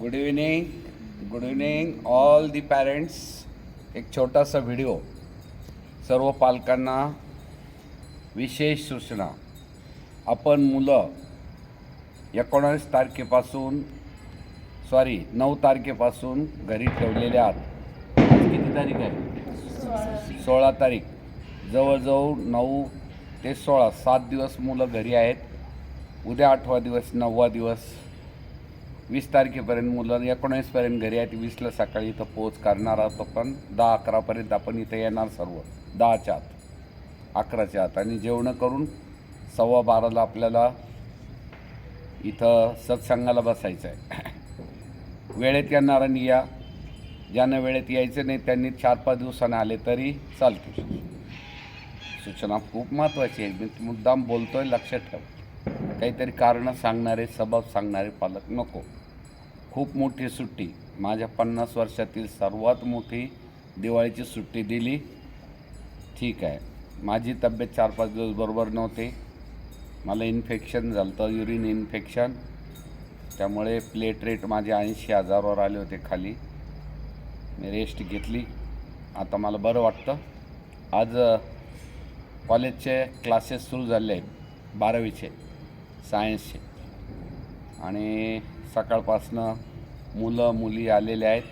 Good evening good evening all the parents एक छोटासा video सर्व पालकांना विशेष सूचना. आपण मुलं एकोणावीस तारखेपासून सॉरी नऊ तारखेपासून घरी ठेवलेले आहात. किती तारीख आहे? सोळा तारीख. जवळजवळ नऊ ते सोळा सात दिवस मुलं घरी आहेत. उद्या आठवा दिवस नववा दिवस वीस तारखेपर्यंत मुलं एकोणीसपर्यंत घरी आहेत वीसला सकाळी इथं पोच करणार आहोत आपण. दहा अकरापर्यंत आपण इथं येणार सर्व. दहाच्या आत अकराच्या आत. आणि जेवणं करून सव्वा बाराला आपल्याला इथं सत्संगाला बसायचं आहे. वेळेत येणाऱ्यांनी या. ज्यांना वेळेत यायचं नाही त्यांनी चार पाच दिवसाने आले तरी चालतील. सूचना खूप महत्त्वाची आहे. मी मुद्दाम बोलतो आहे लक्षात ठेवा. काहीतरी कारणं सांगणारे सबब सांगणारे पालक नको. खूप मोठी सुट्टी. माझ्या पन्नास वर्षातील सर्वात मोठी दिवाळीची सुट्टी दिली. ठीक आहे. माझी तब्येत चार पाच दिवस बरोबर नव्हते. मला इन्फेक्शन झालं होतं युरिन इन्फेक्शन त्यामुळे प्लेट रेट माझे ऐंशी हजारावर आले होते खाली. मी रेस्ट घेतली. आता मला बरं वाटतं. आज कॉलेजचे क्लासेस सुरू झाले आहेत. बारावीचे. सायन्सचे. आणि सकाळपासनं मुलं मुली आलेले आहेत.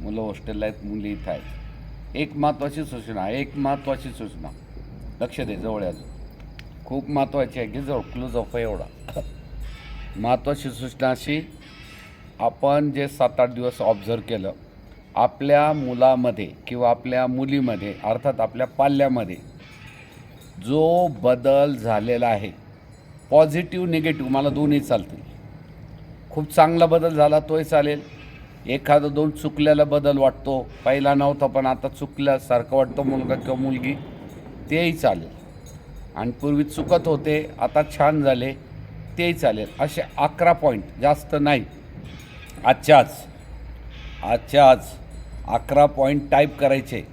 मुलं हॉस्टेलला आहेत मुली इथं आहेत. एक महत्त्वाची सूचना एक महत्त्वाची सूचना. लक्ष दे जवळ आहे अजून. खूप महत्त्वाची आहे की जवळ क्लूज ऑफ आहे एवढा. महत्त्वाची सूचना अशी आपण जे सात आठ दिवस ऑब्झर्व केलं आपल्या मुलामध्ये किंवा आपल्या मुलीमध्ये अर्थात आपल्या पाल्यामध्ये जो बदल झालेला आहे पॉझिटिव्ह निगेटिव्ह मला दोन्ही चालतील. खूप चांगला बदल झाला तोही चालेल. एखादं दोन चुकल्याला बदल वाटतो. पहिला नव्हता पण आता चुकल्यासारखं वाटतो मुलगा किंवा मुलगी. तेही चालेल. आणि पूर्वी चुकत होते आता छान झाले तेही चालेल. असे अकरा पॉईंट जास्त नाही. आजच्या आज. आजच्या आज अकरा पॉईंट टाईप करायचे.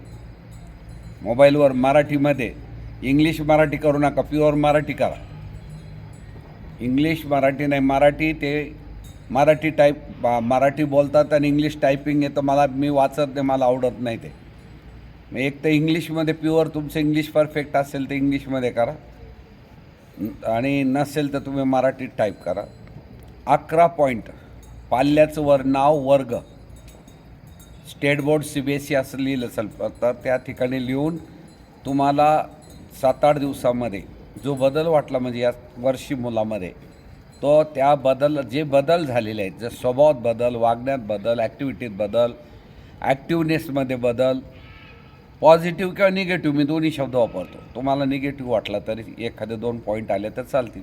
मोबाईलवर मराठीमध्ये. इंग्लिश मराठी करू नका प्युअर मराठी करा. इंग्लिश मराठी नाही मराठी ते मराठी टाईप मराठी बोलतात आणि इंग्लिश टायपिंग येतं मला मी वाचत नाही मला आवडत नाही ते. मग एक तर इंग्लिशमध्ये प्युअर तुमचं इंग्लिश परफेक्ट असेल तर इंग्लिशमध्ये करा. आणि नसेल तर तुम्ही मराठीत टाईप करा. अकरा पॉईंट पाल्याचं वर नाव वर्ग. State board C B S E असं लिहिलं असेल तर त्या ठिकाणी लिहून तुम्हाला सात आठ दिवसामध्ये जो बदल वाटला म्हणजे या वर्षी मुलामध्ये तो त्या बदल जे बदल झालेले आहेत जे स्वभावात बदल वागण्यात बदल ॲक्टिव्हिटीत बदल ॲक्टिवनेसमध्ये बदल पॉझिटिव्ह किंवा निगेटिव्ह मी दोन्ही शब्द वापरतो. तुम्हाला निगेटिव्ह वाटला तरी एखादे दोन पॉईंट आले तर चालतील.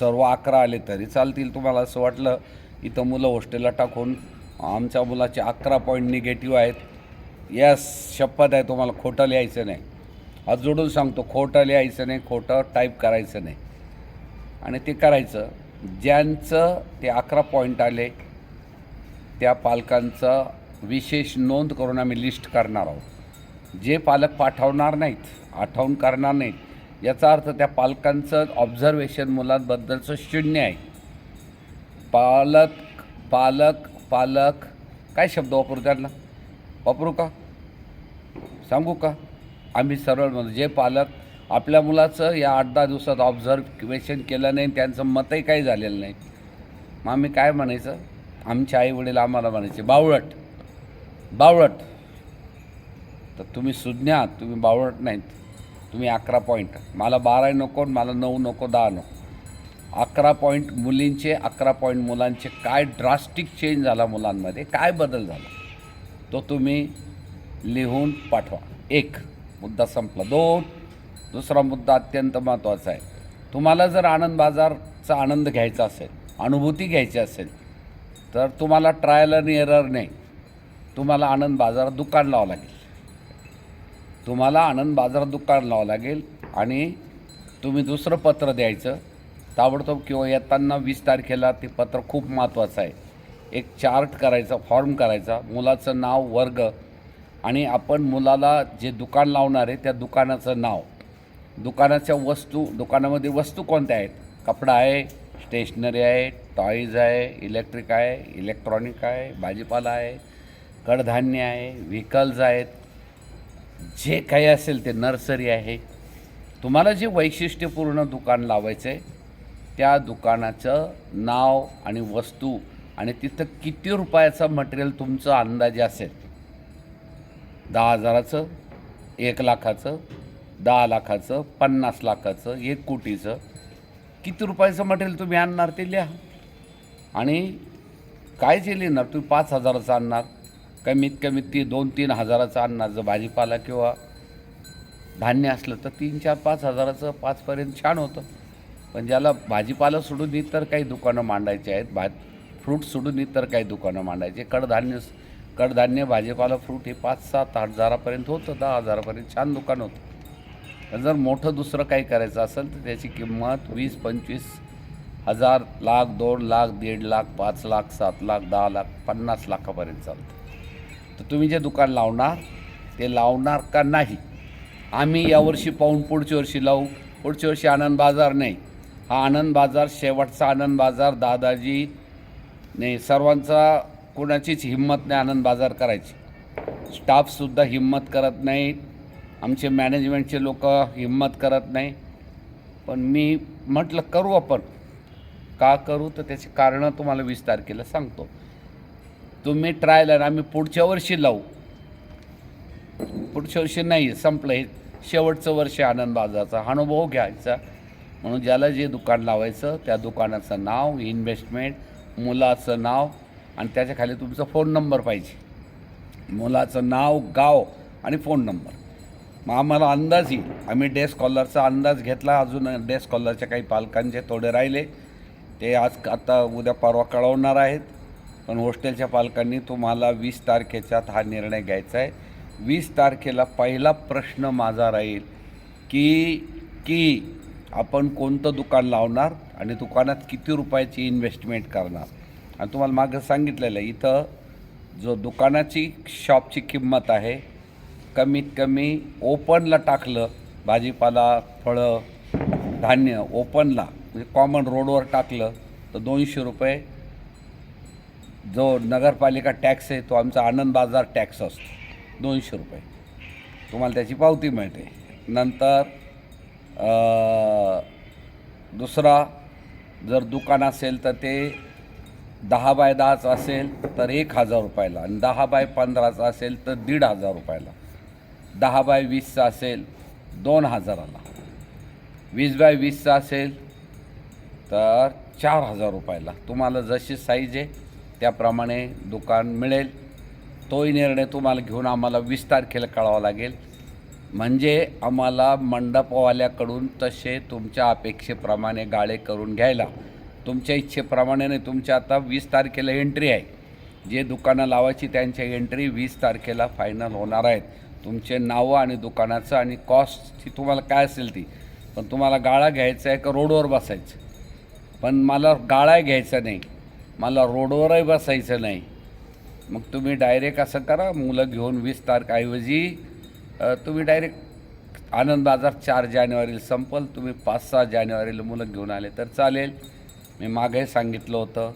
सर्व अकरा आले तरी चालतील. तुम्हाला असं वाटलं इथं मुलं हॉस्टेलला टाकून आमच्या मुलाचे अकरा पॉईंट निगेटिव्ह आहेत. यस शपथ आहे तुम्हाला खोटं लिहायचं नाही. आज जोडून सांगतो खोटं लिहायचं नाही खोटं टाईप करायचं नाही. आणि ते करायचं. ज्यांचं ते अकरा पॉईंट आले त्या पालकांचं विशेष नोंद करून आम्ही लिस्ट करणार आहोत. जे पालक पाठवणार नाहीत आठवण करणार नाहीत याचा अर्थ त्या पालकांचं ऑब्झर्वेशन मुलांबद्दलचं शून्य आहे. पालक पालक पालक काय शब्द वापरू त्यांना? वापरू का? सांगू का? आम्ही सरळ म्हणतो जे पालक आपल्या मुलाचं या आठ दहा दिवसात ऑब्झर्वेशन केलं नाही त्यांचं मतही काही झालेलं नाही. मग आम्ही काय म्हणायचं? आमचे आई वडील आम्हाला म्हणायचे बावळट बावळट. तर तुम्ही सुज्ञात तुम्ही बावळट नाहीत. तुम्ही अकरा पॉईंट मला बारा नको आणि मला नऊ नको दहा नको. अकरा पॉईंट मुलींचे अकरा पॉईंट मुलांचे काय ड्रास्टिक चेंज झाला मुलांमध्ये? काय बदल झाला? तो तुम्ही लिहून पाठवा. एक. मुद्दा संपला. दोन दुसरा मुद्दा अत्यंत महत्त्वाचा आहे. तुम्हाला जर आनंद बाजारचा आनंद घ्यायचा असेल अनुभूती घ्यायची असेल तर तुम्हाला ट्रायल आणि एरर नाही तुम्हाला आनंद बाजारात दुकान लावावं लागेल. तुम्हाला आनंद बाजार दुकान लावावं लागेल आणि तुम्ही दुसरं पत्र द्यायचं. ताबडतोब किंवा येताना वीस तारखेला ते पत्र खूप महत्त्वाचं आहे. एक चार्ट करायचा फॉर्म करायचा. मुलाचं नाव वर्ग आणि आपण मुलाला जे दुकान लावणार आहे त्या दुकानाचं नाव. दुकानाच्या वस्तू दुकानामध्ये वस्तू कोणत्या आहेत? कपडा आहे स्टेशनरी आहे टॉईज आहे इलेक्ट्रिक आहे इलेक्ट्रॉनिक आहे भाजीपाला आहे कडधान्य आहे व्हेकल्स आहेत. जे काही असेल ते नर्सरी आहे. तुम्हाला जे वैशिष्ट्यपूर्ण दुकान लावायचं आहे त्या दुकानाचं नाव आणि वस्तू आणि तिथं किती रुपयाचं मटेरियल तुमचं अंदाजे असेल दहा हजाराचं एक लाखाचं दहा लाखाचं पन्नास लाखाचं एक कोटीचं. किती रुपयाचं मटेरियल तुम्ही आणणार ते लिहा. आणि काय जे लिहिणार तुम्ही पाच हजाराचं आणणार. कमीत कमी ती दोन तीन हजाराचं आणणार जर भाजीपाला किंवा धान्य असलं तर तीन चार पाच हजाराचं पाचपर्यंत छान होतं. पण ज्याला भाजीपाला सोडून इतर काही दुकानं मांडायची आहेत भात फ्रूट सोडून इतर काही दुकानं मांडायचे कडधान्य कडधान्य भाजीपाला फ्रूट हे पाच सात हजारापर्यंत होतं दहा हजारापर्यंत छान दुकान होतं. पण जर मोठं दुसरं काही करायचं असेल तर त्याची किंमत वीस पंचवीस हजार लाख दोन लाख दीड लाख पाच लाख सात लाख दहा लाख पन्नास लाखापर्यंत चालतं. तर तुम्ही जे दुकान लावणार ते लावणार का नाही? आम्ही यावर्षी पाहून पुढच्या वर्षी लावू. पुढच्या वर्षी आनंद बाजार नाही. हा आनंद बाजार शेवटचा आनंद बाजार दादाजी ने सर्वांचा कोणाचीच हिंमत नाही आनंद बाजार करायची. स्टाफसुद्धा हिंमत करत नाही. आमचे मॅनेजमेंटचे लोक हिंमत करत नाही. पण मी म्हटलं करू आपण. का करू? तर त्याची कारणं तुम्हाला वीस तारखेला सांगतो. तुम्ही ट्रायल आणि आम्ही पुढच्या वर्षी लावू. पुढच्या वर्षी नाही संपलं. हे शेवटचं वर्ष आनंद बाजारचा. अनुभव घ्यायचा. म्हणून ज्याला जे दुकान लावायचं त्या दुकानाचं नाव इन्व्हेस्टमेंट मुलाचं नाव आणि त्याच्याखाली तुमचा फोन नंबर पाहिजे. मुलाचं नाव गाव आणि फोन नंबर मग आम्हाला अंदाज येईल. आम्ही डे स्कॉलरचा अंदाज घेतला. अजून डे स्कॉलरच्या काही पालकांचे थोडे राहिले. ते आज आता उद्या परवा कळवणार आहेत. पण हॉस्टेलच्या पालकांनी तुम्हाला वीस तारखेच्यात हा निर्णय घ्यायचा आहे. वीस तारखेला पहिला प्रश्न माझा राहील की की आपण कोणतं दुकान लावणार आणि दुकानात किती रुपयाची इन्व्हेस्टमेंट करणार? आणि तुम्हाला मागं सांगितलेलं आहे इथं जो दुकानाची शॉपची किंमत आहे कमीत कमी ओपनला टाकलं भाजीपाला फळं धान्य ओपनला म्हणजे कॉमन रोडवर टाकलं तर दोनशे रुपये जो नगरपालिका टॅक्स आहे तो आमचा आनंद बाजार टॅक्स असतो दोनशे रुपये. तुम्हाला त्याची पावती मिळते. नंतर दुसरा जर दुकान असेल तर ते दहा बाय दहाचं असेल तर एक हजार रुपयाला आणि दहा बाय पंधराचं असेल तर दीड हजार रुपयाला. दहा बाय वीसचं असेल दोन हजाराला. वीस बाय वीसचं असेल तर चार हजार रुपयाला. तुम्हाला जशी साईज आहे त्याप्रमाणे दुकान मिळेल. तोही निर्णय तुम्हाला घेऊन आम्हाला वीस तारखेला कळावा लागेल. म्हणजे आम्हाला मंडपवाल्याकडून तसे तुमच्या अपेक्षेप्रमाणे गाळे करून घ्यायला तुमच्या इच्छेप्रमाणे नाही तुमच्या आता वीस तारखेला एंट्री आहे. जे दुकानं लावायची त्यांच्या एंट्री वीस तारखेला फायनल होणार आहेत. तुमचे नावं आणि दुकानाचं आणि कॉस्ट ही तुम्हाला काय असेल ती. पण तुम्हाला गाळा घ्यायचा आहे का रोडवर बसायचं? पण मला गाळा घ्यायचा नाही. मला रोडवरही बसायचं नाही. मग तुम्ही डायरेक्ट असं करा मुलं घेऊन वीस तारखेऐवजी तुम्ही डायरेक्ट आनंद बाजार चार जानेवारीला संपल तुम्ही पाच सहा जानेवारीला मुलं घेऊन आले तर चालेल. मी मागे सांगितलं होतं.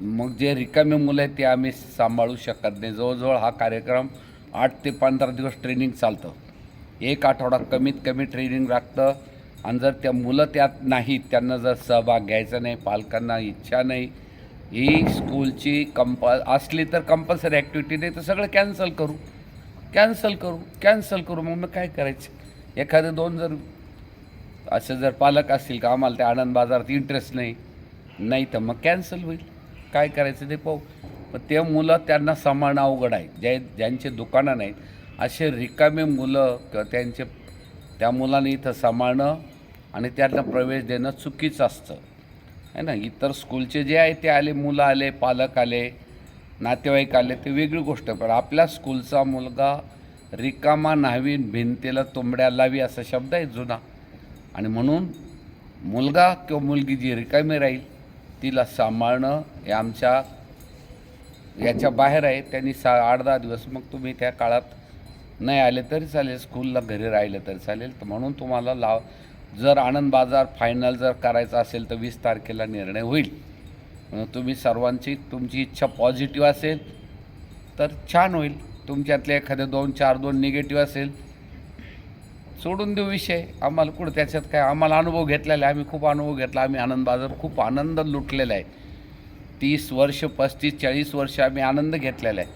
मग जे रिकामे मुलं आहेत ते आम्ही सांभाळू शकत नाही. जवळजवळ हा कार्यक्रम आठ ते पंधरा दिवस ट्रेनिंग चालतं. एक आठवडा कमीत कमी ट्रेनिंग लागतं आणि जर त्या मुलं त्यात नाहीत त्यांना जर सहभाग घ्यायचा नाही पालकांना इच्छा नाही ही स्कूलची कंप असली तर कंपल्सरी ॲक्टिव्हिटी नाही तर सगळं कॅन्सल करू. कॅन्सल करू कॅन्सल करू. मग मग काय करायचं? एखादे दोन जर असे जर पालक असतील का आम्हाला त्या आनंद बाजारात इंटरेस्ट नाही. नाही तर मग कॅन्सल होईल. काय करायचं ते पाहू. पण ते मुलं त्यांना सांभाळणं अवघड आहे ज्या ज्यांचे दुकानं नाहीत असे रिकामे मुलं किंवा त्यांचे त्या मुलांनी इथं सांभाळणं आणि त्यांना प्रवेश देणं चुकीचं असतं. आहे ना? इतर स्कूलचे जे आहे ते आले मुलं आले पालक आले नातेवाईक आले ते वेगळी गोष्ट. पण आपल्या स्कूलचा मुलगा रिकामा न्हावी भिंतीला तुंबड्या लावी असा शब्द आहे जुना. आणि म्हणून मुलगा किंवा मुलगी जी रिकामी राहील तिला सांभाळणं हे आमच्या याच्या बाहेर आहे. त्यांनी सा आठ दहा दिवस मग तुम्ही त्या काळात नाही आले तरी चालेल. स्कूलला घरी राहिले तरी चालेल. तर म्हणून तुम्हाला लाव जर आनंद बाजार फायनल जर करायचा असेल तर वीस तारखेला निर्णय होईल. म्हणून तुम्ही सर्वांची तुमची इच्छा पॉझिटिव्ह असेल तर छान होईल. तुमच्यातले एखादे दोन चार दोन निगेटिव्ह असेल सोडून देऊ विषय. आम्हाला कुठं त्याच्यात काय आम्हाला अनुभव घेतलेला आहे. आम्ही खूप अनुभव घेतला. आम्ही आनंद बाजार खूप आनंद लुटलेला आहे. तीस वर्ष पस्तीस चाळीस वर्ष आम्ही आनंद घेतलेला आहे.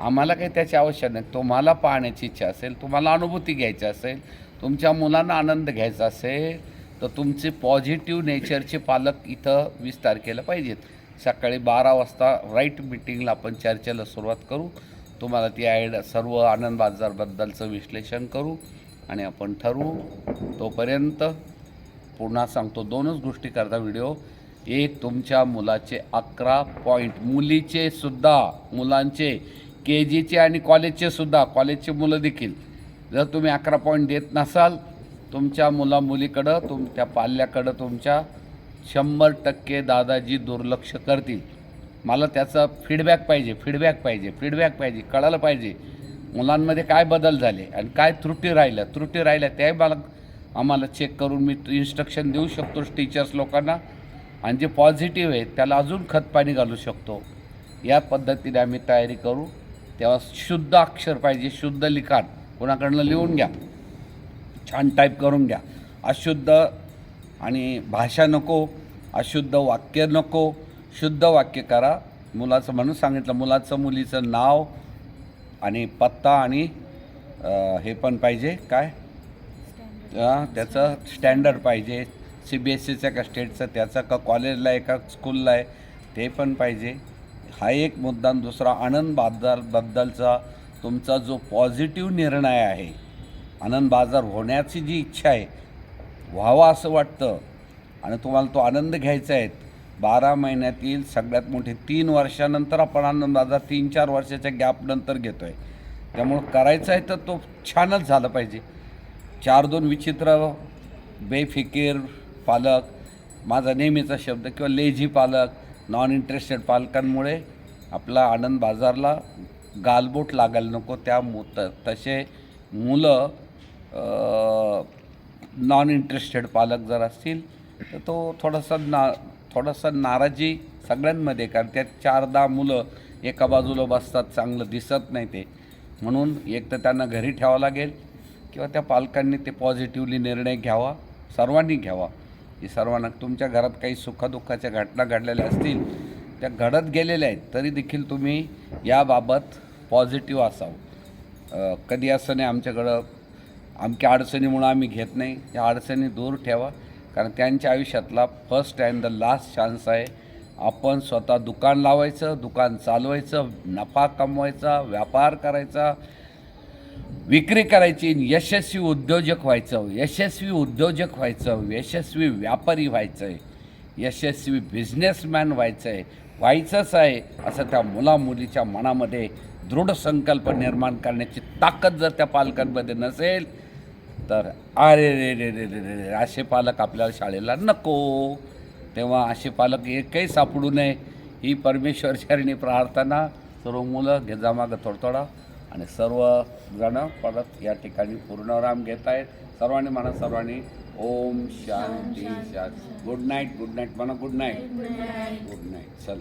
आम्हाला काही त्याची आवश्यक नाही. तुम्हाला पाहण्याची इच्छा असेल तुम्हाला अनुभूती घ्यायची असेल तुमच्या मुलांना आनंद घ्यायचा असेल तर तुमचे पॉझिटिव्ह नेचरचे पालक इथं वीस तारखेला पाहिजेत. सकाळी बारा वाजता राईट मिटिंगला आपण चर्चेला सुरुवात करू. तुम्हाला ती आयड सर्व आनंद बाजारबद्दलचं विश्लेषण करू. आणि आपण ठरवू. तोपर्यंत पुन्हा सांगतो दोनच गोष्टी करता व्हिडिओ एक तुमच्या मुलाचे अकरा पॉईंट मुलीचे सुद्धा मुलांचे के जीचे आणि कॉलेजचे सुद्धा कॉलेजचे मुलं देखील. जर तुम्ही अकरा पॉईंट देत नसाल तुमच्या मुला मुलीकडं तुम त्या पाल्याकडं तुमच्या शंभर टक्के दादाजी दुर्लक्ष करतील. मला त्याचा फीडबॅक पाहिजे फीडबॅक पाहिजे फीडबॅक पाहिजे कळायला पाहिजे. मुलांमध्ये काय बदल झाले आणि काय त्रुटी राहिल्या? त्रुटी राहिल्या त्याही मला आम्हाला चेक करून मी इन्स्ट्रक्शन देऊ शकतो टीचर्स लोकांना. आणि जे पॉझिटिव्ह आहे त्याला अजून खतपाणी घालू शकतो. या पद्धतीने आम्ही तयारी करू. तेव्हा शुद्ध अक्षर पाहिजे शुद्ध लिखाण. कोणाकडनं लिहून घ्या. छान टाईप करून घ्या. अशुद्ध आणि भाषा नको अशुद्ध वाक्य नको. शुद्ध वाक्य करा. मुलाचं म्हणून सांगितलं मुलाचं मुलीचं नाव आणि पत्ता आणि हे पण पाहिजे. काय? त्याचं स्टँडर्ड पाहिजे. सी बी एस सीचं का स्टेटचं त्याचं का कॉलेजला आहे का स्कूलला आहे ते पण पाहिजे. हा एक मुद्दा. आणि दुसरा आनंद बाजारबद्दलचा तुमचा जो पॉझिटिव्ह निर्णय आहे आनंद बाजार होण्याची जी इच्छा आहे व्हावा असं वाटतं आणि तुम्हाला तो आनंद घ्यायचा आहे बारा महिन्यातील सगळ्यात मोठे तीन वर्षानंतर आपण आनंद बाजार तीन चार वर्षाच्या गॅपनंतर घेतो आहे त्यामुळं करायचं आहे तर तो छानच झाला पाहिजे. चार दोन विचित्र बेफिकीर पालक माझा नेहमीचा शब्द किंवा लेझी पालक नॉन इंटरेस्टेड पालकांमुळे आपला आनंद बाजारला गालबोट लागायला नको. त्या मु तसे मुलं नॉन इंटरेस्टेड पालक जर असतील तर तो थोडासा ना थोडासा नाराजी सगळ्यांमध्ये कारण त्यात चार दहा मुलं एका बाजूला बसतात चांगलं दिसत नाही ते. म्हणून एक तर त्यांना घरी ठेवावं लागेल किंवा त्या पालकांनी ते पॉझिटिव्हली निर्णय घ्यावा सर्वांनी घ्यावा. की सर्वांना तुमच्या घरात काही सुखदुःखाच्या घटना घडलेल्या असतील त्या घडत गेलेल्या आहेत तरी देखील तुम्ही याबाबत पॉझिटिव्ह असावं. कधी असं नाही आमच्याकडं आमच्या अडचणीमुळं आम्ही घेत नाही. त्या अडचणी दूर ठेवा. कारण त्यांच्या आयुष्यातला first and the last chance आहे. आपण स्वतः दुकान लावायचं दुकान चालवायचं नफा कमवायचा व्यापार करायचा विक्री करायची यशस्वी उद्योजक व्हायचं यशस्वी उद्योजक व्हायचं यशस्वी व्यापारी व्हायचं आहे यशस्वी बिझनेसमॅन व्हायचं आहे व्हायचंच आहे असं त्या मुलामुलीच्या मनामध्ये दृढ संकल्प निर्माण करण्याची ताकद जर त्या पालकांमध्ये नसेल तर अरे रे रे रे रे रे रे असे पालक आपल्याला शाळेला नको. तेव्हा असे पालक एकही सापडू नये. ही परमेश्वरचरणी प्रार्थना सर्व मुलं घे जमागं थोडथोडा आणि सर्व जण परत या ठिकाणी पूर्णराम घेत आहेत. सर्वांनी म्हणा सर्वांनी ओम शांती शांती. गुड नाईट गुड नाईट म्हणा गुड नाईट. Good night. चला.